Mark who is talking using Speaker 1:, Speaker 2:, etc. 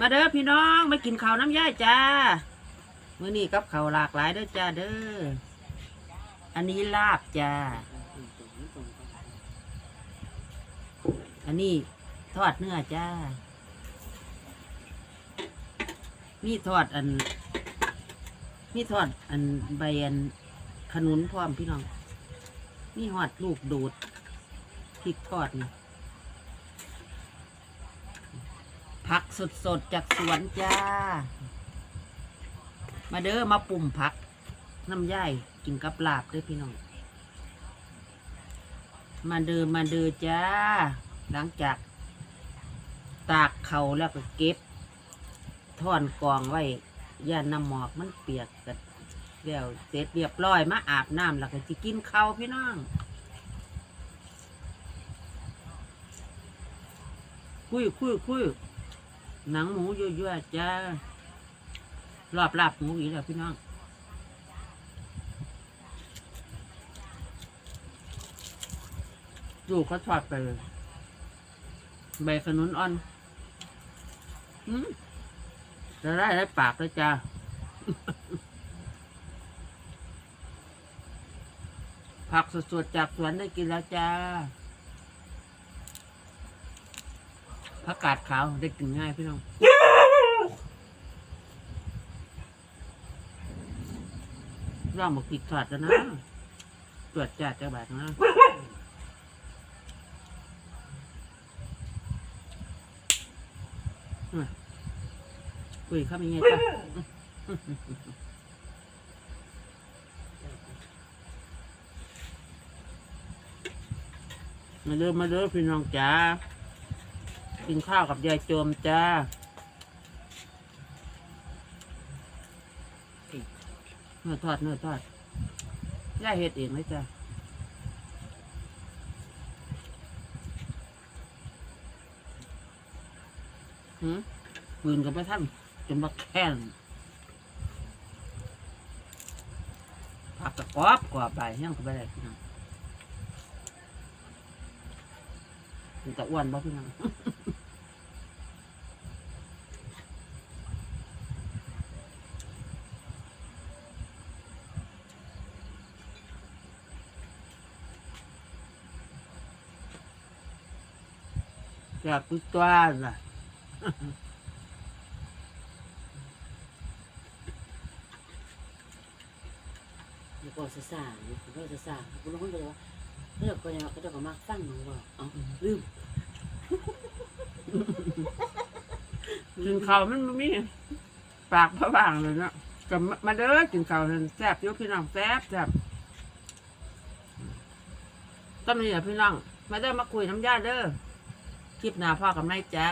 Speaker 1: มาเด้อพี่น้องมากินข้าวน้ำย่ายจ้ามื้อนี้กับข้าวหลากหลายเด้อจ้าเด้ออันนี้ลาบจ้าอันนี้ทอดเนื้อจ้ามีทอดอัน มีทอดอันใบอันขนุนพร้อมพี่น้องมีหอดลูกดูดพริกทอดนี่ ผักสดๆจากสวนจ้า มาเด้อมาปุ่มผัก น้ำย่ายกินกับลาบด้อพี่น้อง มาเดินมาเดินจ้า หลังจาก ตากเขาแล้วก็เก็บท่อนกองไว้ย่านน้ำหมอกมันเปียกกันเดี๋ยวเสร็จเรียบร้อยมาอาบน้ำแล้วก็จะกินข้าวพี่น้องคุยคุยคุย หนังหมูยั่วๆจ้ารอบลาบหมูอีกแล้วพี่น้องดูเขาทอดไปเลย ใบขนุนอ่อนอืมจะได้ได้ปากเลยจ้าผักสดๆจากสวนได้กินแล้วจ้า ผักกาดขาวได้กินง่ายพี่น้องร่างมากิดทอดแล้วนะตรวจจัดจะแบบนะอุ้ยเข้าไปไงจ้ะมาเด้อมาเด้อพี่น้องจ้า กินข้าวกับยายโจมจ้าเนื้อทอดเนื้อทอดย่าเฮ็ดเองเลยจ้าหืมปืนกับไปท่านจนมาแค้นผักกระกรอบกรอบใบย่างกับไปได้พี่น้องมันจะอ้วนบ่พี่น้อง จากกุตัวน่ะ
Speaker 2: แล้วก็สะสางแล้วก็สะสางคุณลุงก็เลยว่าเลิกก็ยังก็จะก็มาฟังหนูว่าเอ๋อลืม
Speaker 1: กินข้าวมันบ่มีปากพระบางเลยเนาะกับมาเด้อกินข้าวนั่นแซ่บอยกพี่น้องแซ่บแซ่บต้นนี้แหละพี่น้องมาเด้อมาคุยน้ำยาเด้อค ลิปหน้าพ่อกับนายจ้า